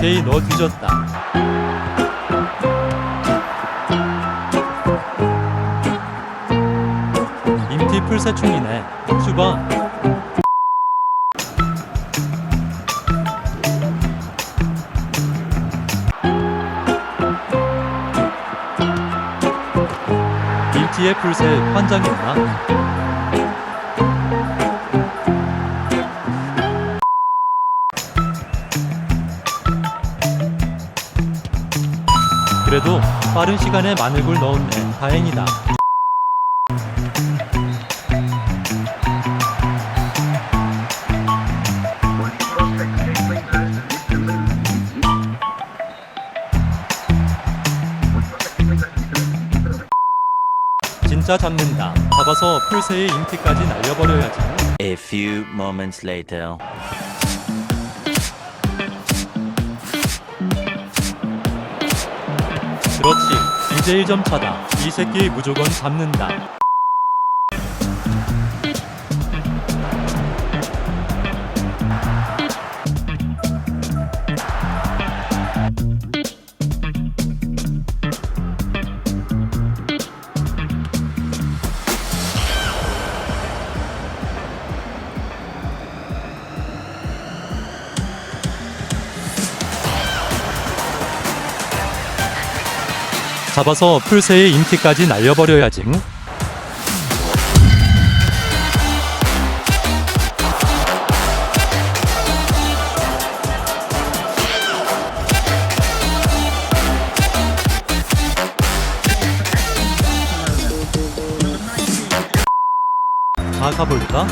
오케이 너 뒤졌다. 임티 풀새총이네. 수바. 임티의 풀새 환장했나? 그래도 빠른 시간에 마늘굴 넣었네. 다행이다. 진짜 잡는다. 잡아서 풀새의 인티까지 날려버려야지. A few moments later. 1점 차다. 이 새끼 무조건 잡는다. 잡아서 풀새의 인티까지 날려버려야지. 다 가볼까?